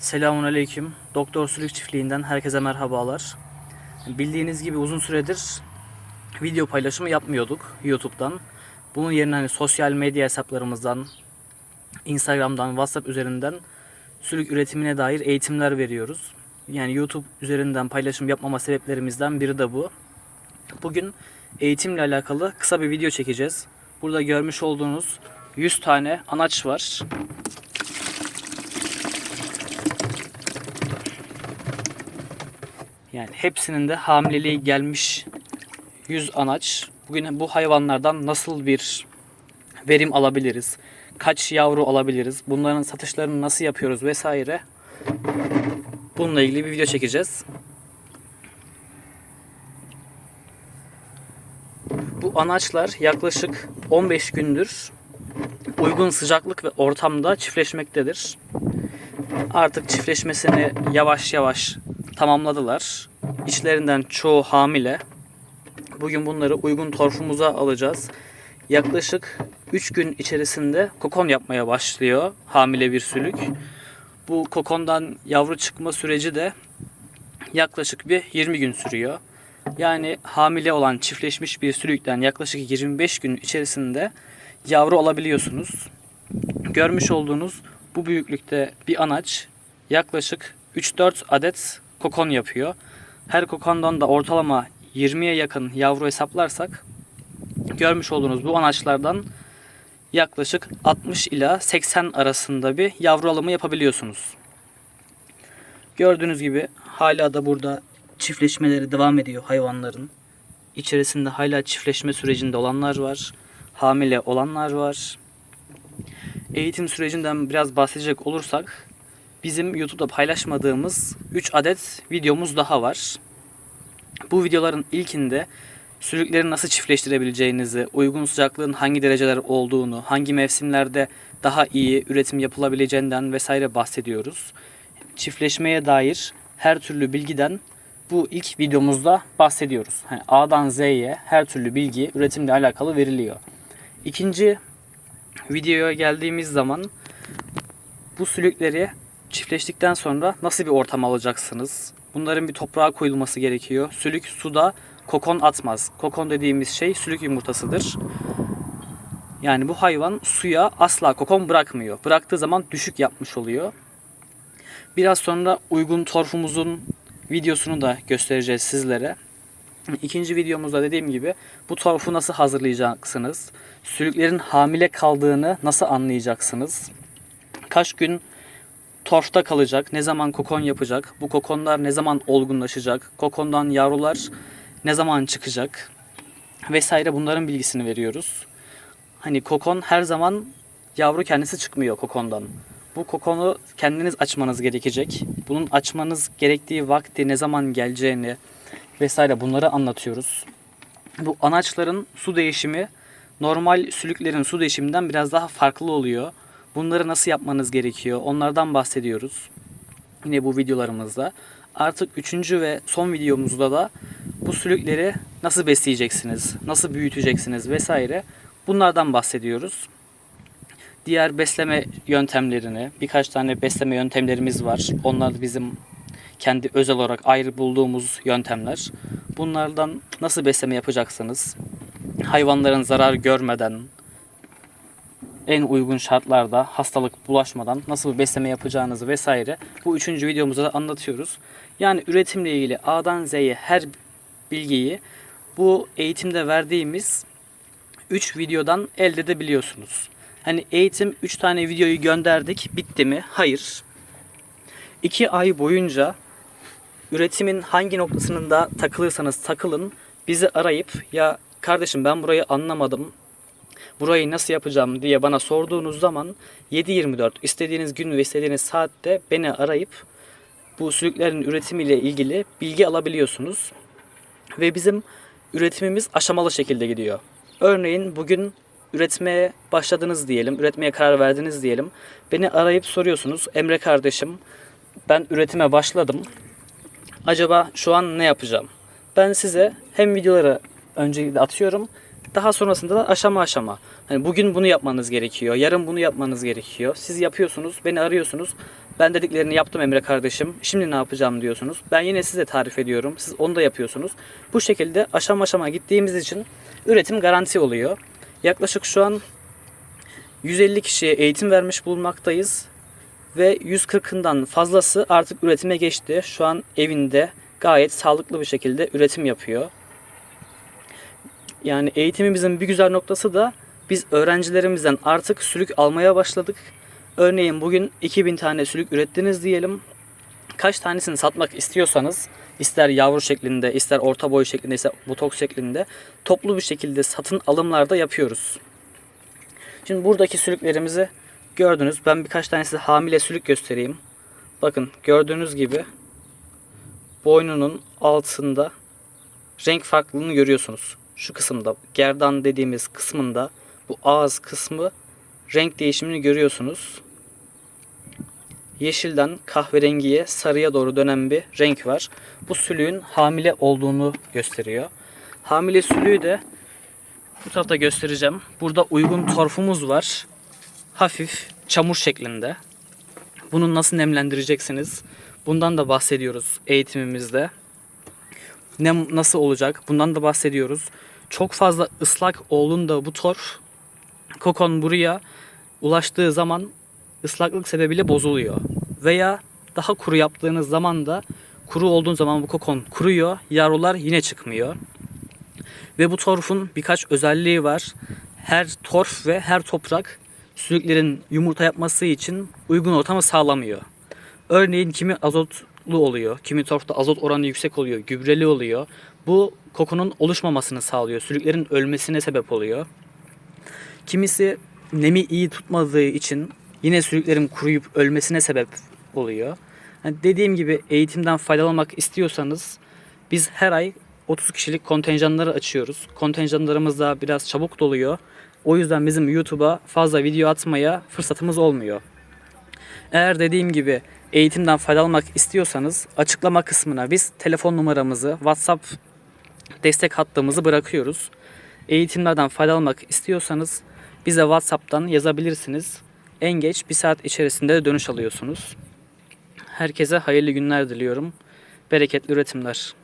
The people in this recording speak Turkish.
Selamun Aleyküm. Doktor Sülük Çiftliği'nden herkese merhabalar. Bildiğiniz gibi uzun süredir video paylaşımı yapmıyorduk YouTube'dan. Bunun yerine hani sosyal medya hesaplarımızdan, Instagram'dan, WhatsApp üzerinden sülük üretimine dair eğitimler veriyoruz. Yani YouTube üzerinden paylaşım yapmama sebeplerimizden biri de bu. Bugün eğitimle alakalı kısa bir video çekeceğiz. Burada görmüş olduğunuz 100 tane anaç var. Yani hepsinin de hamileliği gelmiş 100 anaç. Bugün bu hayvanlardan nasıl bir verim alabiliriz? Kaç yavru alabiliriz? Bunların satışlarını nasıl yapıyoruz vesaire. Bununla ilgili bir video çekeceğiz. Bu anaçlar yaklaşık 15 gündür uygun sıcaklık ve ortamda çiftleşmektedir. Artık çiftleşmesini yavaş yavaş tamamladılar. İçlerinden çoğu hamile. Bugün bunları uygun torfumuza alacağız. Yaklaşık 3 gün içerisinde kokon yapmaya başlıyor hamile bir sülük. Bu kokondan yavru çıkma süreci de yaklaşık bir 20 gün sürüyor. Yani hamile olan çiftleşmiş bir sülükten yaklaşık 25 gün içerisinde yavru alabiliyorsunuz. Görmüş olduğunuz bu büyüklükte bir anaç yaklaşık 3-4 adet kokon yapıyor. Her kokondan da ortalama 20'ye yakın yavru hesaplarsak görmüş olduğunuz bu anaçlardan yaklaşık 60 ila 80 arasında bir yavru alımı yapabiliyorsunuz. Gördüğünüz gibi hala da burada çiftleşmeleri devam ediyor hayvanların. İçerisinde hala çiftleşme sürecinde olanlar var. Hamile olanlar var. Eğitim sürecinden biraz bahsedecek olursak bizim YouTube'da paylaşmadığımız 3 adet videomuz daha var. Bu videoların ilkinde sülükleri nasıl çiftleştirebileceğinizi, uygun sıcaklığın hangi dereceler olduğunu, hangi mevsimlerde daha iyi üretim yapılabileceğinden vesaire bahsediyoruz. Çiftleşmeye dair her türlü bilgiden bu ilk videomuzda bahsediyoruz. Yani A'dan Z'ye her türlü bilgi üretimle alakalı veriliyor. İkinci videoya geldiğimiz zaman bu sülükleri çiftleştikten sonra nasıl bir ortam alacaksınız? Bunların bir toprağa koyulması gerekiyor. Sülük suda kokon atmaz. Kokon dediğimiz şey sülük yumurtasıdır. Yani bu hayvan suya asla kokon bırakmıyor. Bıraktığı zaman düşük yapmış oluyor. Biraz sonra uygun torfumuzun videosunu da göstereceğiz sizlere. İkinci videomuzda dediğim gibi bu torfu nasıl hazırlayacaksınız? Sülüklerin hamile kaldığını nasıl anlayacaksınız? Kaç gün torfta kalacak? Ne zaman kokon yapacak? Bu kokonlar ne zaman olgunlaşacak? Kokondan yavrular ne zaman çıkacak? Vesaire bunların bilgisini veriyoruz. Hani kokon her zaman yavru kendisi çıkmıyor kokondan. Bu kokonu kendiniz açmanız gerekecek. Bunun açmanız gerektiği vakti ne zaman geleceğini vesaire bunları anlatıyoruz. Bu anaçların su değişimi normal sülüklerin su değişiminden biraz daha farklı oluyor. Bunları nasıl yapmanız gerekiyor? Onlardan bahsediyoruz. Yine bu videolarımızda. Artık üçüncü ve son videomuzda da bu sülükleri nasıl besleyeceksiniz, nasıl büyüteceksiniz vesaire bunlardan bahsediyoruz. Diğer besleme yöntemlerini, birkaç tane besleme yöntemlerimiz var. Onlar bizim kendi özel olarak ayrı bulduğumuz yöntemler. Bunlardan nasıl besleme yapacaksınız? Hayvanların zarar görmeden, en uygun şartlarda hastalık bulaşmadan nasıl bir besleme yapacağınızı vesaire bu üçüncü videomuzda da anlatıyoruz. Yani üretimle ilgili A'dan Z'ye her bilgiyi bu eğitimde verdiğimiz 3 videodan elde edebiliyorsunuz. Hani eğitim 3 tane videoyu gönderdik bitti mi? Hayır. 2 ay boyunca üretimin hangi noktasında takılırsanız takılın bizi arayıp ya kardeşim ben burayı anlamadım burayı nasıl yapacağım diye bana sorduğunuz zaman 7-24 istediğiniz gün ve istediğiniz saatte beni arayıp bu sülüklerin üretimiyle ilgili bilgi alabiliyorsunuz. Ve bizim üretimimiz aşamalı şekilde gidiyor. Örneğin bugün üretmeye başladınız diyelim, üretmeye karar verdiniz diyelim. Beni arayıp soruyorsunuz, Emre kardeşim ben üretime başladım. Acaba şu an ne yapacağım? Ben size hem videoları öncelikle atıyorum daha sonrasında da aşama aşama. Hani bugün bunu yapmanız gerekiyor. Yarın bunu yapmanız gerekiyor. Siz yapıyorsunuz, beni arıyorsunuz. Ben dediklerini yaptım Emre kardeşim. Şimdi ne yapacağım diyorsunuz. Ben yine size tarif ediyorum. Siz onu da yapıyorsunuz. Bu şekilde aşama aşama gittiğimiz için üretim garanti oluyor. Yaklaşık şu an 150 kişiye eğitim vermiş bulunmaktayız. Ve 140'ından fazlası artık üretime geçti. Şu an evinde gayet sağlıklı bir şekilde üretim yapıyor. Yani eğitimimizin bir güzel noktası da biz öğrencilerimizden artık sülük almaya başladık. Örneğin bugün 2000 tane sülük ürettiniz diyelim. Kaç tanesini satmak istiyorsanız ister yavru şeklinde, ister orta boy şeklinde, ister botoks şeklinde toplu bir şekilde satın alımlarda yapıyoruz. Şimdi buradaki sülüklerimizi gördünüz. Ben birkaç tane size hamile sülük göstereyim. Bakın gördüğünüz gibi boynunun altında renk farklılığını görüyorsunuz. Şu kısımda gerdan dediğimiz kısmında bu ağız kısmı renk değişimini görüyorsunuz. Yeşilden kahverengiye sarıya doğru dönen bir renk var. Bu sülüğün hamile olduğunu gösteriyor. Hamile sülüğü de bu tarafta göstereceğim. Burada uygun torfumuz var. Hafif çamur şeklinde. Bunu nasıl nemlendireceksiniz? Bundan da bahsediyoruz eğitimimizde. Nem nasıl olacak? Bundan da bahsediyoruz. Çok fazla ıslak olduğunda bu torf kokon buraya ulaştığı zaman ıslaklık sebebiyle bozuluyor. Veya daha kuru yaptığınız zaman da kuru olduğun zaman bu kokon kuruyor. Yavrular yine çıkmıyor. Ve bu torfun birkaç özelliği var. Her torf ve her toprak sülüklerin yumurta yapması için uygun ortamı sağlamıyor. Örneğin kimi azotlu oluyor, kimi torfta azot oranı yüksek oluyor, gübreli oluyor. Bu kokunun oluşmamasını sağlıyor, sülüklerin ölmesine sebep oluyor. Kimisi nemi iyi tutmadığı için yine sülüklerin kuruyup ölmesine sebep oluyor. Yani dediğim gibi eğitimden faydalanmak istiyorsanız biz her ay 30 kişilik kontenjanları açıyoruz. Kontenjanlarımız da biraz çabuk doluyor. O yüzden bizim YouTube'a fazla video atmaya fırsatımız olmuyor. Eğer dediğim gibi eğitimden faydalanmak istiyorsanız açıklama kısmına biz telefon numaramızı, WhatsApp destek hattımızı bırakıyoruz. Eğitimlerden faydalanmak istiyorsanız bize WhatsApp'tan yazabilirsiniz. En geç bir saat içerisinde de dönüş alıyorsunuz. Herkese hayırlı günler diliyorum. Bereketli üretimler.